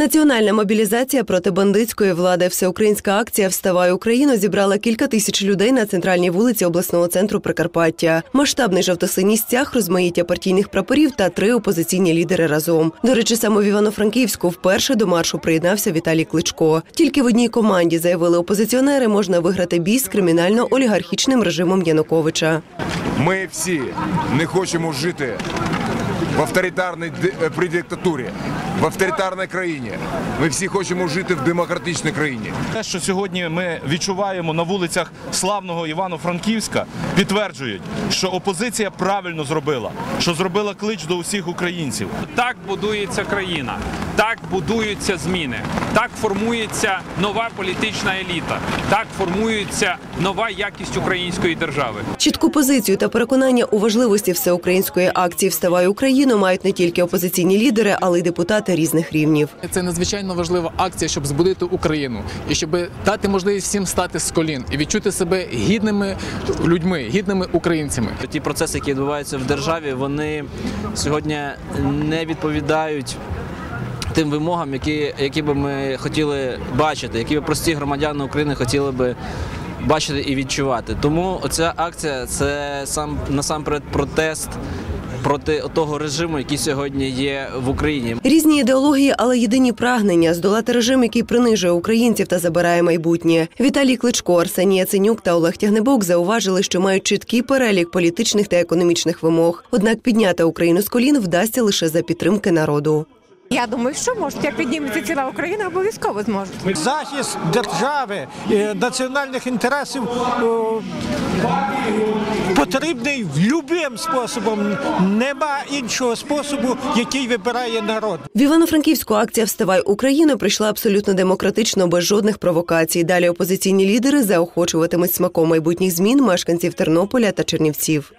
Національна мобілізація проти бандитської влади, всеукраїнська акція Вставай Україну зібрала кілька тисяч людей на центральній вулиці обласного центру Прикарпаття. Масштабний жовто-синій стяг, розмаїття партійних прапорів та три опозиційні лідери разом. До речі, саме в Івано-Франківську вперше до маршу приєднався Віталій Кличко. Тільки в одній команді заявили опозиціонери, можна виграти бій з кримінально-олігархічним режимом Януковича. Ми всі не хочемо жити в авторитарній е, при диктатурі, в авторитарній країні. Ми всі хочемо жити в демократичній країні. Те, що сьогодні ми відчуваємо на вулицях славного Івано-Франківська, підтверджують, що опозиція правильно зробила, що зробила клич до усіх українців. Так будується країна, так будуються зміни, так формується нова політична еліта, так формується нова якість української держави. Чітку позицію та переконання у важливості всеукраїнської акції Вставай Україну мають не тільки опозиційні лідери, але й депутати різних рівнів. Це надзвичайно важлива акція, щоб збудити Україну і щоб дати можливість всім стати з колін і відчути себе гідними людьми, гідними українцями. Ті процеси, які відбуваються в державі, вони сьогодні не відповідають тим вимогам, які, які би ми хотіли бачити, які би прості громадяни України хотіли би бачити і відчувати. Тому ця акція це сам насамперед протест проти того режиму, який сьогодні є в Україні. Різні ідеології, але єдині прагнення здолати режим, який принижує українців та забирає майбутнє. Віталій Кличко, Арсеній Яценюк та Олег Тягнебок зауважили, що мають чіткий перелік політичних та економічних вимог. Однак підняти Україну з колін вдасться лише за підтримки народу. Я думаю, що можуть. Як підніметься ціла Україна, обов'язково зможуть. захист держави, е, національних інтересів о, потрібний любим способом. Нема іншого способу, який вибирає народ. В Івано-Франківську акція Вставай Україну прийшла абсолютно демократично, без жодних провокацій. Далі опозиційні лідери заохочуватимуть смаком майбутніх змін мешканців Тернополя та Чернівців.